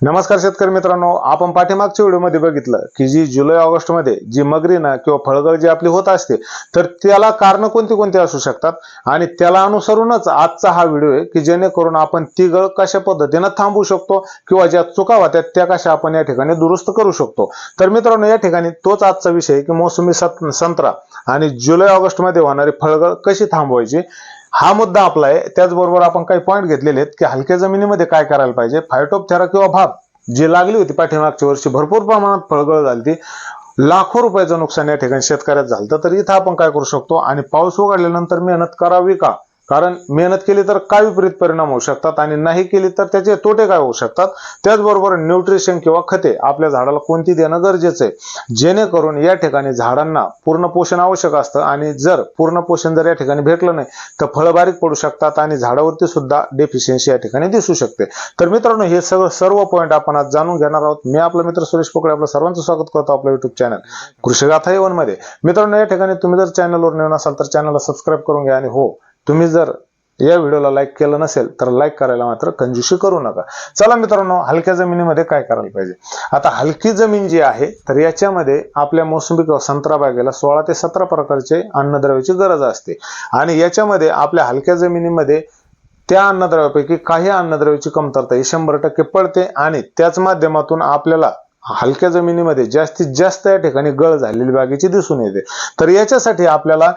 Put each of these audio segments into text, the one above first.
नमस्कार शेतकरी मित्रांनो आपण पाठीमागच्या व्हिडिओमध्ये बघितलं की जी जुलै ऑगस्टमध्ये जी मगरीना किंवा फळगळ जी आपली होत असते तर त्याला कारण कोणती कोणती असू शकतात? आणि त्याला अनुसरूनच आजचा हा व्हिडिओ आहे की जेणेकरून आपण ती गळ कशा पद्धतीनं थांबवू शकतो किंवा ज्या चुका होत्या त्या कशा आपण या ठिकाणी दुरुस्त करू शकतो? तर मित्रांनो या ठिकाणी तोच आजचा विषय की मोसमी संत्रा आणि जुलै ऑगस्टमध्ये होणारी फळगळ कशी थांबवायची? हा मुद्दा आपला आहे. त्याचबरोबर आपण काही पॉईंट घेतलेले आहेत की हलक्या जमिनीमध्ये काय करायला पाहिजे? फायटोपथेरा किंवा भाप जी लागली होती पाठीमागच्या वर्षी भरपूर प्रमाणात फळगळ झाली ती लाखो रुपयाचं नुकसान या ठिकाणी शेतकऱ्यात झालं तर इथं आपण काय करू शकतो? आणि पाऊस उघडल्यानंतर मेहनत करावी का? कारण मेहनत केली तर काय विपरीत परिणाम होऊ शकतात आणि नाही केली तर त्याचे तोटे काय होऊ शकतात? त्याचबरोबर न्यूट्रिशन किंवा खते आपल्या झाडाला कोणती देणं गरजेचं आहे? जेणेकरून या ठिकाणी झाडांना पूर्ण पोषण आवश्यक असतं आणि जर पूर्ण पोषण जर या ठिकाणी भेटलं नाही तर फळं बारीक पडू शकतात आणि झाडावरती सुद्धा डेफिशियन्सी या ठिकाणी दिसू शकते. तर मित्रांनो हे सगळं सर्व पॉईंट आपण आज जाणून घेणार आहोत. मी आपला मित्र सुरेश पोकळे आपलं सर्वांचं स्वागत करतो आपल्या युट्यूब चॅनल कृषीगाथा येवनमध्ये. मित्रांनो या ठिकाणी तुम्ही जर चॅनलवर नवीन असाल तर चॅनलला सबस्क्राईब करून घ्या आणि हो तुम्ही जर या व्हिडिओला लाईक केलं नसेल तर लाईक करायला मात्र कंजूशी करू नका. चला मित्रांनो हलक्या जमिनीमध्ये काय करायला पाहिजे? आता हलकी जमीन जी आहे तर याच्यामध्ये आपल्या मोसंबी किंवा संत्रा बागेला सोळा ते सतरा प्रकारचे अन्नद्रव्याची गरज असते. आणि याच्यामध्ये आपल्या हलक्या जमिनीमध्ये त्या अन्नद्रव्यापैकी काही अन्नद्रव्याची कमतरता ही शंभर टक्के पडते आणि त्याच माध्यमातून आपल्याला हलक्या जमिनीमध्ये जास्तीत जास्त या ठिकाणी गळ झालेली बागेची दिसून येते. तर याच्यासाठी आपल्याला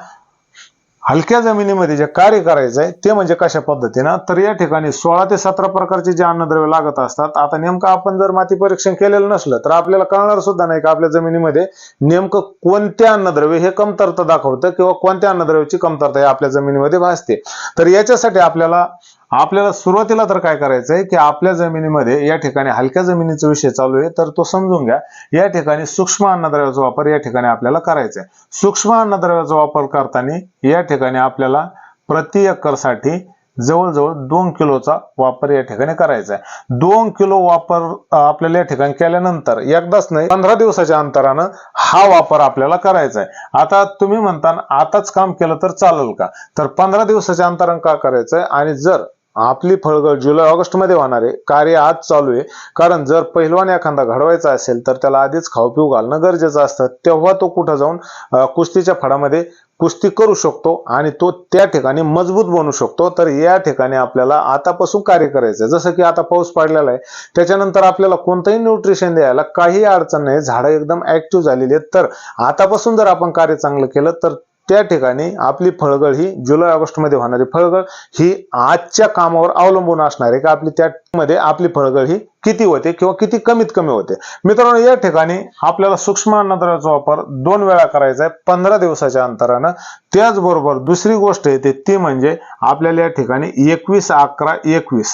हलक्या जमिनीमध्ये जे कार्य करायचं आहे ते म्हणजे कशा पद्धतीनं? तर या ठिकाणी सोळा ते सतरा प्रकारचे जे अन्नद्रव्य लागत असतात आता नेमकं आपण जर माती परीक्षण केलेलं नसलं तर आपल्याला कळणार सुद्धा नाही की आपल्या जमिनीमध्ये नेमकं कोणते अन्नद्रव्य हे कमतरता दाखवतं किंवा कोणत्या अन्नद्रव्याची कमतरता हे आपल्या जमिनीमध्ये भासते. तर याच्यासाठी आपल्याला आपल्याला सुरुवातीला तर काय करायचं आहे की आपल्या जमिनीमध्ये या ठिकाणी हलक्या जमिनीचा विषय चालू आहे तर तो समजून घ्या. या ठिकाणी सूक्ष्म अन्नद्रव्याचा वापर या ठिकाणी आपल्याला करायचा आहे सूक्ष्म अन्नद्रव्याचा वापर करताना या ठिकाणी आपल्याला प्रति एकरसाठी जवळजवळ दोन किलोचा वापर या ठिकाणी करायचा आहे दोन किलो वापर आपल्याला या ठिकाणी केल्यानंतर एकदाच नाही पंधरा दिवसाच्या अंतरानं हा वापर आपल्याला करायचा आहे आता तुम्ही म्हणता आताच काम केलं तर चालेल का? तर पंधरा दिवसाच्या अंतरानं का करायचं आहे आणि जर आपली फळगळ जुलै ऑगस्टमध्ये होणार आहे कार्य आज चालू आहे. कारण जर पहिलवान एखादा घडवायचा असेल तर त्याला आधीच खाऊ पिऊ घालणं गरजेचं असतं. तेव्हा तो कुठं जाऊन कुस्तीच्या फडामध्ये कुस्ती करू शकतो आणि तो त्या ठिकाणी मजबूत बनू शकतो. तर या ठिकाणी आपल्याला आतापासून कार्य करायचं जसं की आता पाऊस पडलेला आहे त्याच्यानंतर आपल्याला कोणतंही न्यूट्रिशन द्यायला काही अडचण नाही. झाडं एकदम ऍक्टिव्ह झालेली आहेत. तर आतापासून जर आपण कार्य चांगलं केलं तर त्या ठिकाणी आपली फळगळ ही जुलै ऑगस्टमध्ये होणारी फळगळ ही आजच्या कामावर अवलंबून असणार आहे का? आपली त्या मध्ये आपली फळगळ ही किती होते किंवा किती कमीत कमी होते? मित्रांनो या ठिकाणी आपल्याला सूक्ष्म अन्नद्रव्याचा वापर दोन वेळा करायचा आहे पंधरा दिवसाच्या अंतरानं. त्याचबरोबर दुसरी गोष्ट येते ती म्हणजे आपल्याला या ठिकाणी एकवीस अकरा एकवीस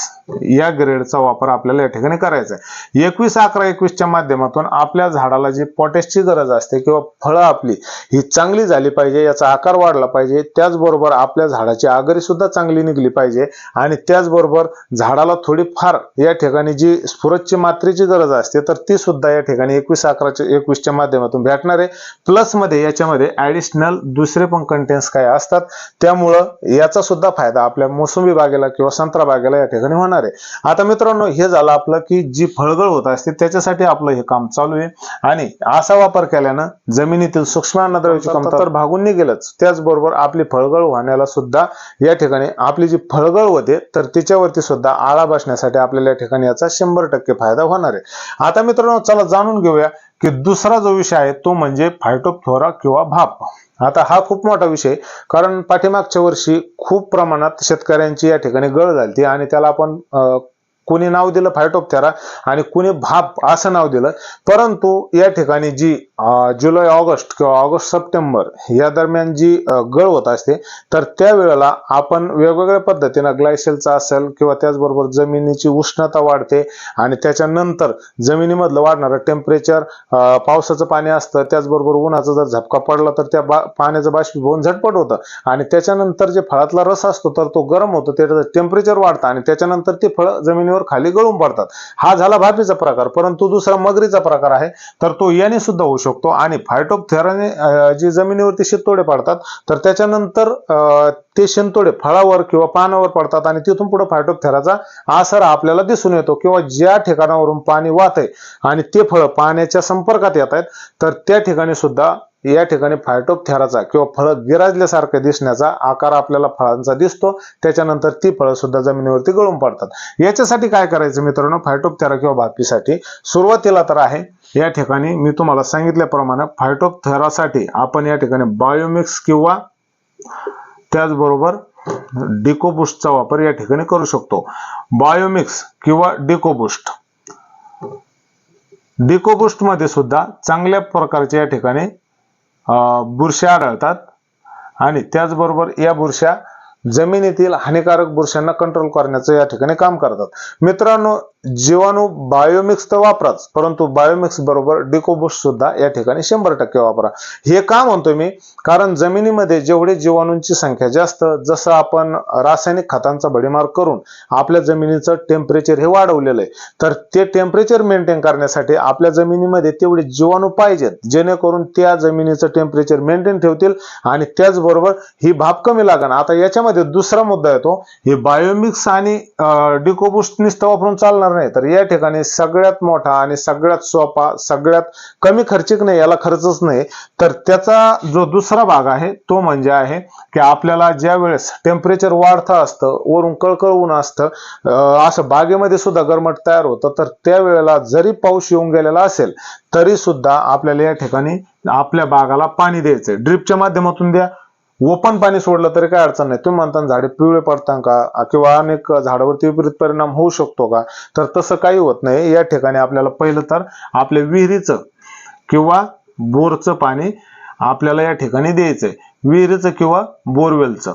या ग्रेडचा वापर आपल्याला या ठिकाणी करायचा आहे. एकवीस अकरा एकवीसच्या माध्यमातून आपल्या झाडाला जी पोटॅशची गरज असते किंवा फळं आपली ही चांगली झाली पाहिजे याचा आकार वाढला पाहिजे. त्याचबरोबर आपल्या झाडाची आगरी सुद्धा चांगली निघली पाहिजे. आणि त्याचबरोबर झाडाला थोडीफार या ठिकाणी जी स्फुरतची मात्रेची गरज असते तर ती सुद्धा या ठिकाणी एकवीस अकराच्या एकवीसच्या माध्यमातून भेटणार आहे. प्लसमध्ये याच्यामध्ये ऍडिशनल दुसरे पण कंटेन्स काय असतात त्यामुळं याचा सुद्धा फायदा आपल्या मोसंबी बागेला किंवा संत्रा बागेला या ठिकाणी होणार आहे. आता मित्रांनो हे झालं आपलं की जी फळगळ होत असते त्याच्यासाठी आपलं हे काम चालू आहे. आणि असा वापर केल्यानं जमिनीतील सूक्ष्म अन्नद्रव्याची कमतरता तर भागून निघेलच. त्याचबरोबर आपली फळगळ होण्याला सुद्धा या ठिकाणी आपली जी फळगळ होते तर तिच्यावरती सुद्धा आळा बसण्यासाठी आपल्याला या ठिकाणी याचा शंभर टक्के फायदा होणार आहे. आता मित्रांनो चला जाणून घेऊया की दुसरा जो विषय आहे तो म्हणजे फायटोफ्लोरा किंवा भाप. आता हा खूप मोठा विषय कारण पाठीमागच्या वर्षी खूप प्रमाणात शेतकऱ्यांची या ठिकाणी गळ झाली आणि त्याला आपण अं, कुणी नाव दिलं फायटोप्थेरा आणि कुणी भाप असं नाव दिलं. परंतु या ठिकाणी जी जुलै ऑगस्ट किंवा ऑगस्ट सप्टेंबर या दरम्यान जी गळ होत असते तर त्यावेळेला आपण वेगवेगळ्या पद्धतीनं ग्लायसेलचा असेल किंवा त्याचबरोबर जमिनीची उष्णता वाढते आणि त्याच्यानंतर जमिनीमधलं वाढणारं टेम्परेचर पावसाचं पाणी असतं त्याचबरोबर उन्हाचा जर झपका पडला तर त्या बा पाण्याचं बाष्पीभवन झटपट होतं आणि त्याच्यानंतर जे फळातला रस असतो तर तो गरम होतो त्याचं टेम्परेचर वाढतं आणि त्याच्यानंतर ते फळ जमिनीवर पाण्यावर खाली गळून पडतात. हा झाला भापीचा प्रकार परंतु दुसरा मगरीचा प्रकार आहे. तर तो याने सुद्धा होऊ शकतो. आणि फायटोपथेराने जी जमिनीवरती शितोडे पडतात तर त्याच्यानंतर ते शिंतोडे फळावर किंवा पानावर पडतात आणि तिथून पुढे फायटोपथेराचा आसर आपल्याला दिसून येतो किंवा ज्या ठिकाणावरून पाणी वाहत आहे आणि ते फळ पाण्याच्या संपर्कात येत आहेत तर त्या ठिकाणी सुद्धा या ठिकाणी फायटोपथेराचा किंवा फळं गिराजल्यासारखं दिसण्याचा आकार आपल्याला फळांचा दिसतो. त्याच्यानंतर ती फळं सुद्धा जमिनीवरती गळून पडतात. याच्यासाठी काय करायचं मित्रांनो? फायटोपथेरा किंवा भापीसाठी सुरुवातीला तर आहे. या ठिकाणी मी तुम्हाला सांगितल्याप्रमाणे फायटोपथेरासाठी आपण या ठिकाणी बायोमिक्स किंवा त्याचबरोबर डिकोबुस्टचा वापर या ठिकाणी करू शकतो. बायोमिक्स किंवा डिकोबुस्ट. डिकोबुस्टमध्ये सुद्धा चांगल्या प्रकारचे या ठिकाणी अं, बुरश्या आढळतात. आणि त्याचबरोबर या बुरश्या जमिनीतील हानिकारक बुरशांना कंट्रोल करण्याचं या ठिकाणी काम करतात. मित्रांनो जीवाणू बायोमिक्स तर वापराच परंतु बायोमिक्स बरोबर डिकोबुस्ट सुद्धा या ठिकाणी शंभर टक्के वापरा. हे का म्हणतोय मी? कारण जमिनीमध्ये जेवढे जीवाणूंची संख्या जास्त जसं आपण रासायनिक खतांचा भडीमार करून आपल्या जमिनीचं टेम्परेचर हे वाढवलेलं आहे तर ते टेम्परेचर मेंटेन करण्यासाठी आपल्या जमिनीमध्ये तेवढे जीवाणू पाहिजेत जेणेकरून त्या जमिनीचं टेम्परेचर मेंटेन ठेवतील आणि त्याचबरोबर ही भाप कमी लागणार. आता याच्यामध्ये दुसरा मुद्दा येतो हे बायोमिक्स आणि डिकोबुस्ट निस्त वापरून चालणार नाही. तर या ठिकाणी सगळ्यात मोठा आणि सगळ्यात सोपा सगळ्यात कमी खर्चिक नाही याला खर्चच नाही. तर त्याचा जो दुसरा भाग आहे तो म्हणजे आहे की आपल्याला ज्या वेळेस टेम्परेचर वाढतं असतं वरून कळकळ ऊन असतं असं बागेमध्ये सुद्धा गरमट तयार होतं तर त्यावेळेला जरी पाऊस येऊन गेलेला असेल तरी सुद्धा आपल्याला या ठिकाणी आपल्या बागाला पाणी द्यायचंय. ड्रिपच्या माध्यमातून द्या ओपन पाणी सोडलं तरी काय अडचण नाही. तुम्ही म्हणता झाडे पिवळे पडतात का? किंवा अनेक झाडावरती विपरीत परिणाम होऊ शकतो का? तर तसं काही होत नाही. या ठिकाणी आपल्याला पहिलं तर आपल्या विहिरीचं किंवा बोरचं पाणी आपल्याला या ठिकाणी द्यायचंय. विहिरीचं किंवा बोरवेलचं.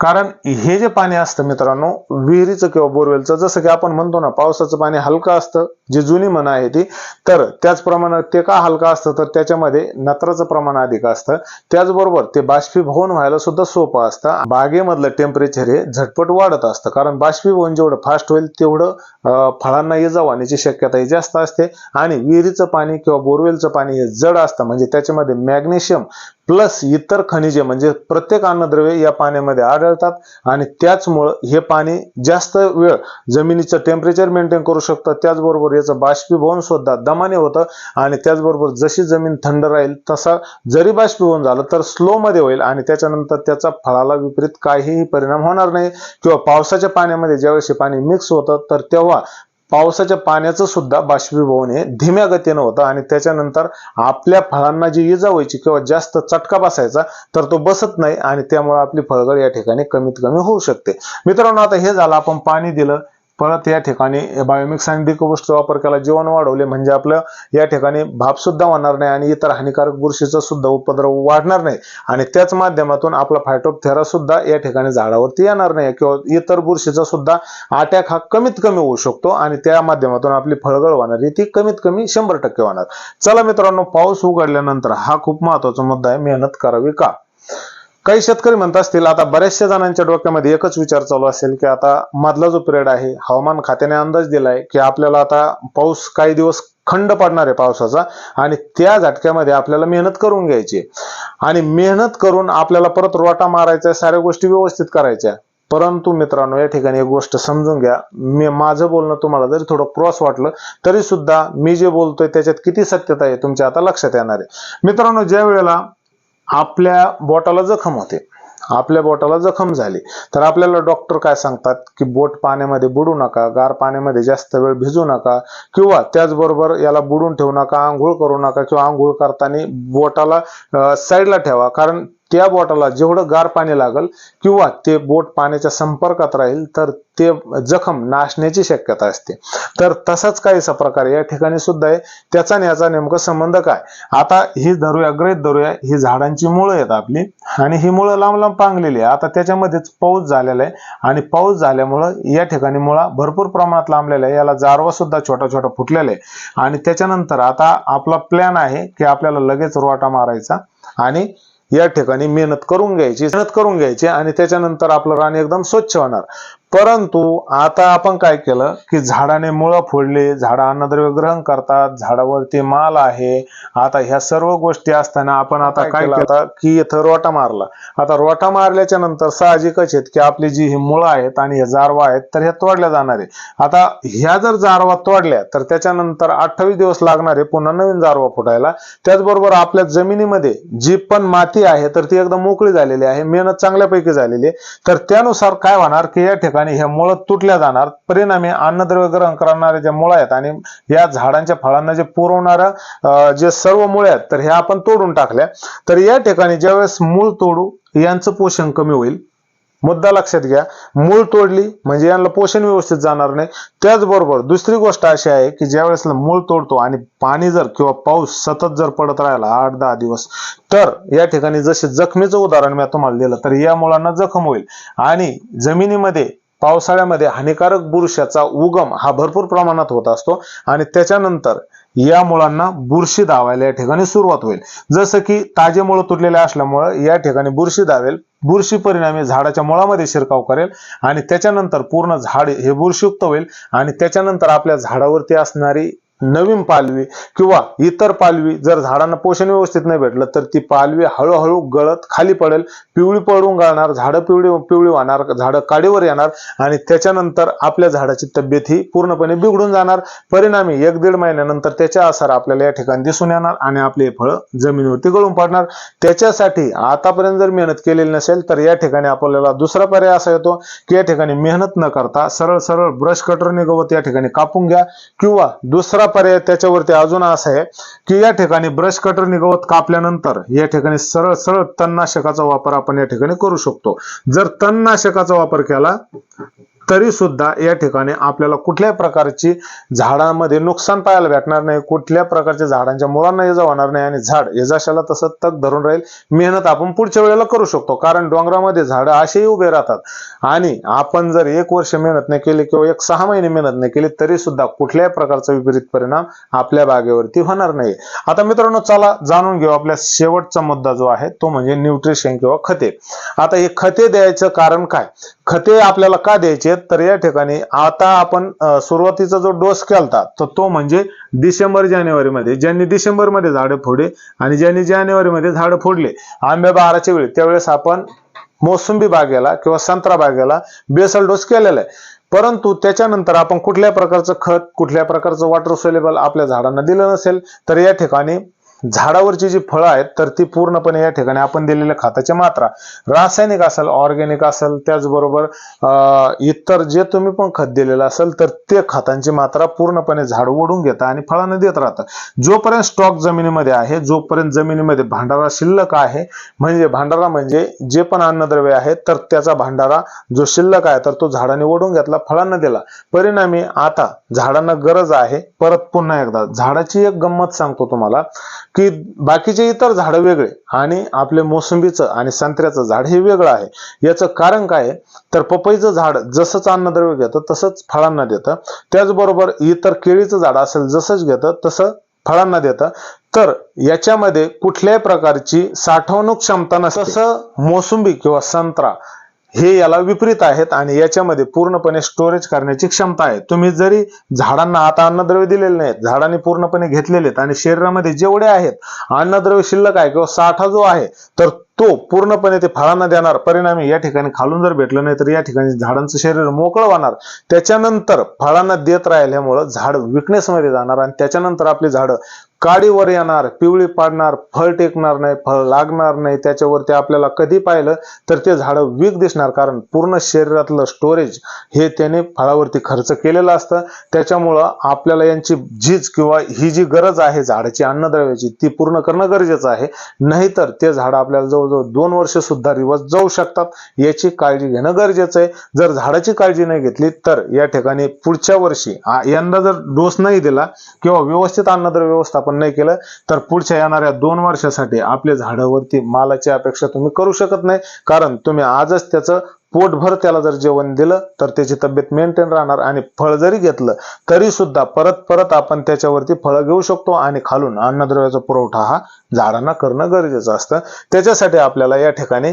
कारण हे जे पाणी असतं मित्रांनो विहिरीचं किंवा बोरवेलचं जसं की आपण म्हणतो ना पावसाचं पाणी हलकं असतं जी जुनी म्हण आहे ती तर त्याचप्रमाणे ते का हलकं असतं तर त्याच्यामध्ये नत्राचं प्रमाण अधिक असतं. त्याचबरोबर ते बाष्पीभवन व्हायला सुद्धा सोपं असतं. बागेमधलं टेम्परेचर हे झटपट वाढत असतं कारण बाष्पीभवन जेवढं फास्ट होईल तेवढं फळांना ये जाण्याची शक्यता ही जास्त असते. आणि विहिरीचं पाणी किंवा बोरवेलचं पाणी हे जड असतं म्हणजे त्याच्यामध्ये मॅग्नेशियम प्लस इतर खनिजे म्हणजे प्रत्येक अन्नद्रव्य या पाण्यामध्ये आढळतात आणि त्याचमुळं हे पाणी जास्त वेळ जमिनीचं टेम्परेचर मेंटेन करू शकतं. त्याचबरोबर याचं बाष्पीभवन सुद्धा दमाने होतं आणि त्याचबरोबर जशी जमीन थंड राहील तसा जरी बाष्पीभवन झालं तर स्लोमध्ये होईल आणि त्याच्यानंतर त्याचा फळाला विपरीत काहीही परिणाम होणार नाही. किंवा पावसाच्या पाण्यामध्ये ज्यावेळेस हे पाणी मिक्स होतं तर तेव्हा पावसाच्या पाण्याचं सुद्धा बाष्पीभवन हे धीम्या गतीनं होतं आणि त्याच्यानंतर आपल्या फळांना जी इजा व्हायची किंवा जास्त चटका बसायचा तर तो बसत नाही आणि त्यामुळे आपली फळगळ या ठिकाणी कमीत कमी होऊ शकते. मित्रांनो आता हे झालं आपण पाणी दिलं. परत या ठिकाणी बायोमिक्स आणि डिकोबुस्टचा वापर केला जीवन वाढवले म्हणजे आपलं या ठिकाणी भाप सुद्धा होणार नाही आणि इतर हानिकारक बुरशीचा सुद्धा उपद्रव वाढणार नाही. आणि त्याच माध्यमातून आपला फायटोपथेरा सुद्धा या ठिकाणी झाडावरती येणार नाही किंवा इतर बुरशीचा सुद्धा अटॅक हा कमीत कमी होऊ शकतो आणि त्या माध्यमातून आपली फळगळ होणारी ती कमीत कमी शंभर टक्के होणार. चला मित्रांनो पाऊस उघडल्यानंतर हा खूप महत्त्वाचा मुद्दा आहे मेहनत करावी का? काही शेतकरी म्हणत असतील आता बऱ्याचशा जणांच्या डोक्यामध्ये एकच विचार चालू असेल की आता मधला जो पिरियड आहे हवामान खात्याने अंदाज दिलाय की आपल्याला आता पाऊस काही दिवस खंड पडणार आहे पावसाचा आणि त्या झटक्यामध्ये आपल्याला मेहनत करून घ्यायची आणि मेहनत करून आपल्याला परत रोटा मारायचा साऱ्या गोष्टी व्यवस्थित करायच्या परंतु मित्रांनो या ठिकाणी एक गोष्ट समजून घ्या. मी माझं बोलणं तुम्हाला जरी थोडं क्रॉस वाटलं तरी सुद्धा मी जे बोलतोय त्याच्यात किती सत्यता आहे तुमच्या आता लक्षात येणार आहे. मित्रांनो ज्या वेळेला आपल्या बोटाला जखम होते. आपल्या बोटाला जखम झाली. तर आपल्याला डॉक्टर काय सांगतात? की बोट पाण्यामध्ये बुडू नका गार पाण्यामध्ये जास्त वेळ भिजू नका किंवा त्याचबरोबर याला बुडून ठेवू नका आंघोळ करू नका किंवा आंघोळ करताना बोटाला साईडला ठेवा. कारण त्या बोटाला जेवढं गार पाणी लागल किंवा ते बोट पाण्याच्या संपर्कात राहील तर ते जखम नाशण्याची शक्यता असते. तर तसाच काहीसा प्रकार या ठिकाणी सुद्धा आहे. त्याचा आणि याचा नेमका संबंध काय? आता ही धरूया गृहित धरूया. ही झाडांची मुळं आहेत आपली आणि ही मुळं लांब लांब पांगलेली आहे आता त्याच्यामध्येच पाऊस झालेला आहे आणि पाऊस झाल्यामुळं या ठिकाणी मुळा भरपूर प्रमाणात लांबलेला आहे याला जारवा सुद्धा छोटा छोटा फुटलेला आहे. आणि त्याच्यानंतर आता आपला प्लॅन आहे की आपल्याला लगेच रोटा मारायचा आणि या ठिकाणी मेहनत करून घ्यायची मेहनत करून घ्यायची आणि त्याच्यानंतर आपलं रान एकदम स्वच्छ होणार. परंतु आता आपण काय केलं की झाडाने मुळं फोडले झाडं अन्नद्रव्य ग्रहण करतात झाडावरती माल आहे. आता ह्या सर्व गोष्टी असताना आपण आता काय केलं? की इथं रोटा मारला. आता रोटा मारल्याच्या नंतर साहजिकच आहेत की आपली जी ही मुळं आहेत आणि ह्या जारवा आहेत तर ह्या तोडल्या जाणार. आहे आता ह्या जर जारवा तोडल्या तर त्याच्यानंतर अठ्ठावीस दिवस लागणार आहे पुन्हा नवीन जारवा फुटायला. त्याचबरोबर आपल्या जमिनीमध्ये जी पण माती आहे तर ती एकदम मोकळी झालेली आहे मेहनत चांगल्यापैकी झालेली आहे. तर त्यानुसार काय होणार की या ठिकाणी ह्या मुळं तुटल्या जाणार. परिणामी अन्नद्रव्य ग्रहण करणारे जे मुळं आहेत आणि या झाडांच्या फळांना जे पुरवणार जे सर्व मुळे आहेत तर ह्या आपण तोडून टाकल्या. तर या ठिकाणी ज्यावेळेस मूळ तोडू यांचं पोषण कमी होईल. मुद्दा लक्षात घ्या. मूळ तोडली म्हणजे यांना पोषण व्यवस्थित जाणार नाही. त्याचबरोबर दुसरी गोष्ट अशी आहे की ज्या वेळेस मूळ तोडतो आणि पाणी जर किंवा पाऊस सतत जर पडत राहिला आठ दहा दिवस तर या ठिकाणी जसे जखमीचं उदाहरण मी तुम्हाला दिलं तर या मुलांना जखम होईल. आणि जमिनीमध्ये पावसाळ्यामध्ये हानिकारक बुरशाचा उगम हा भरपूर प्रमाणात होत असतो आणि त्याच्यानंतर या मुळांना बुरशी धावायला या ठिकाणी सुरुवात होईल. जसं की ताजे मुळं तुटलेले असल्यामुळं या ठिकाणी बुरशी धावेल बुरशी परिणामी झाडाच्या मुळामध्ये शिरकाव करेल आणि त्याच्यानंतर पूर्ण झाड हे बुरशीयुक्त होईल आणि त्याच्यानंतर आपल्या झाडावरती असणारी नवीन पालवी किंवा इतर पालवी जर झाडांना पोषण व्यवस्थित नाही भेटलं तर ती पालवी हळूहळू गळत खाली पडेल पिवळी पडून गळणार झाडं पिवळी पिवळी होणार झाडं काडीवर येणार आणि त्याच्यानंतर आपल्या झाडाची तब्येत ही पूर्णपणे बिघडून जाणार. परिणामी एक दीड महिन्यानंतर त्याच्या आसार आपल्याला या ठिकाणी दिसून येणार आणि आपले फळं जमिनीवरती गळून पडणार. त्याच्यासाठी आतापर्यंत जर मेहनत केलेली नसेल तर या ठिकाणी आपल्याला दुसरा पर्याय असा येतो की या ठिकाणी मेहनत न करता सरळ सरळ ब्रश कटरने गवत या ठिकाणी कापून घ्या किंवा दुसरा पर्याय त्याच्यावरती अजून असा आहे की या ठिकाणी ब्रश कटरने गवत कापल्यानंतर या ठिकाणी सरळ सरळ तणनाशकाचा वापर आपण या ठिकाणी करू शकतो. जर तणनाशकाचा वापर केला तरी सुद्धा या ठिकाणी आपल्याला कुठल्याही प्रकारची झाडांमध्ये नुकसान पाहायला भेटणार नाही कुठल्या प्रकारच्या झाडांच्या मुळांना इजा होणार नाही आणि झाड यजाशाला तसं तग धरून राहील. मेहनत आपण पुढच्या वेळेला करू शकतो कारण डोंगरामध्ये झाडं असेही उभे राहतात. आणि आपण जर एक वर्ष मेहनत नाही केली किंवा एक सहा महिने मेहनत नाही केली तरी सुद्धा कुठल्याही प्रकारचा विपरीत परिणाम आपल्या बागेवरती होणार नाही. आता मित्रांनो चला जाणून घेऊ आपल्या शेवटचा मुद्दा जो आहे तो म्हणजे न्यूट्रिशन किंवा खते. आता हे खते द्यायचं कारण काय? खते आपल्याला का द्यायचे? तर या ठिकाणी आता आपण सुरुवातीचा जो डोस केलता तर तो म्हणजे डिसेंबर जानेवारीमध्ये ज्यांनी डिसेंबरमध्ये झाडं फोडले आणि ज्यांनी जानेवारीमध्ये झाडं फोडले आंब्या बहाराच्या वेळी त्यावेळेस आपण मोसंबी बागेला किंवा संत्रा बागेला बेसल डोस केलेला आहे. परंतु त्याच्यानंतर आपण कुठल्या प्रकारचं खत कुठल्या प्रकारचं वॉटर सोलेबल आपल्या झाडांना दिलं नसेल तर या ठिकाणी झाडावरची जी फळं आहेत तर ती पूर्णपणे या ठिकाणी आपण दिलेल्या खताच्या मात्रा. रासायनिक असेल ऑर्गॅनिक असेल त्याचबरोबर इतर जे तुम्ही पण खत दिलेलं असेल तर ते खतांची मात्रा पूर्णपणे झाड ओढून घेतं आणि फळांना देत राहतं. जोपर्यंत स्टॉक जमिनीमध्ये आहे जोपर्यंत जमिनीमध्ये भांडारा शिल्लक आहे म्हणजे भांडारा म्हणजे जे पण अन्नद्रव्य आहे तर त्याचा भांडारा जो शिल्लक आहे तर तो झाडाने ओढून घेतला फळांना दिला. परिणामी आता झाडांना गरज आहे परत पुन्हा एकदा. झाडाची एक गंमत सांगतो तुम्हाला. की बाकीचे इतर झाडं वेगळे आणि आपले मोसंबीचं आणि संत्र्याचं झाड हे वेगळं आहे. याचं कारण काय आहे? तर पपईचं झाड जसंच अन्नद्रव्य घेतं तसंच फळांना देतं. त्याचबरोबर इतर केळीचं झाड असेल जसंच घेतं तसं फळांना देतं. तर याच्यामध्ये कुठल्याही प्रकारची साठवणूक क्षमता नसते. तसं मोसंबी किंवा संत्रा हे याला विपरीत आहेत आणि याच्यामध्ये पूर्णपणे स्टोरेज करण्याची क्षमता आहे. तुम्ही जरी झाडांना आता अन्नद्रव्य दिलेले नाहीत झाडांनी पूर्णपणे घेतलेले आहेत आणि शरीरामध्ये जेवढे आहेत अन्नद्रव्य शिल्लक आहे किंवा साठा जो आहे तर तो पूर्णपणे ते फळांना देणार. परिणामी या ठिकाणी खालून जर भेटलं नाही तर या ठिकाणी झाडांचं शरीर मोकळं होणार. त्याच्यानंतर फळांना देत राहिल्यामुळं झाड विकनेसमध्ये मध्ये जाणार आणि त्याच्यानंतर आपली झाडं काडीवर येणार पिवळी पाडणार फळ टेकणार नाही फळ लागणार नाही त्याच्यावरती आपल्याला कधी पाहिलं तर ते झाडं वीक दिसणार. कारण पूर्ण शरीरातलं स्टोरेज हे त्याने फळावरती खर्च केलेलं असतं. त्याच्यामुळं आपल्याला यांची झीज किंवा ही जी गरज आहे झाडाची अन्नद्रव्याची ती पूर्ण करणं गरजेचं आहे. नाहीतर ते झाड आपल्याला जवळजवळ दोन वर्ष सुद्धा रिवर्स जाऊ शकतात. याची काळजी घेणं गरजेचं आहे. जर झाडाची काळजी नाही घेतली तर या ठिकाणी पुढच्या वर्षी यंदा जर डोस नाही दिला किंवा व्यवस्थित अन्नद्रव्य व्यवस्थापन नाही केलं तर पुढच्या येणाऱ्या दोन वर्षासाठी आपल्या झाडावरती मालाची अपेक्षा तुम्ही करू शकत नाही. कारण तुम्ही आजच त्याचं पोटभर त्याला जर जेवण दिलं तर त्याची तब्येत मेंटेन राहणार आणि फळ जरी घेतलं तरी सुद्धा परत परत आपण त्याच्यावरती फळं घेऊ शकतो आणि खालून अन्नद्रव्याचा पुरवठा हा झाडांना करणं गरजेचं असतं. त्याच्यासाठी आपल्याला या ठिकाणी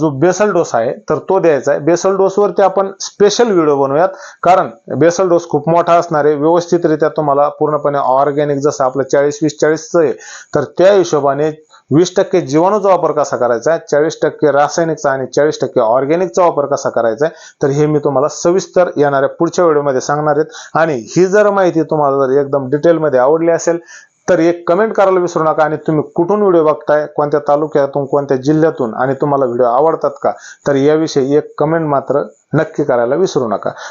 जो बेसल डोस आहे तर तो द्यायचा आहे. बेसल डोसवरती आपण स्पेशल व्हिडिओ बनवूयात. कारण बेसल डोस खूप मोठा असणार आहे. व्यवस्थितरित्या तुम्हाला पूर्णपणे ऑर्गॅनिक जसं आपलं चाळीस वीस चाळीसचं आहे तर त्या हिशोबाने वीस टक्के जीवाणूचा वापर कसा करायचा आहे? चाळीस टक्के रासायनिकचा आणि चाळीस टक्के ऑर्गॅनिकचा वापर कसा करायचा आहे? तर हे मी तुम्हाला सविस्तर येणाऱ्या पुढच्या व्हिडिओमध्ये सांगणार आहेत. आणि ही जर माहिती तुम्हाला जर एकदम डिटेलमध्ये आवडली असेल तर एक कमेंट करायला विसरू नका आणि तुम्ही कुठून व्हिडिओ बघताय कोणत्या तालुक्यातून कोणत्या जिल्ह्यातून आणि तुम्हाला व्हिडिओ आवडतात का? तर याविषयी एक कमेंट मात्र नक्की करायला विसरू नका.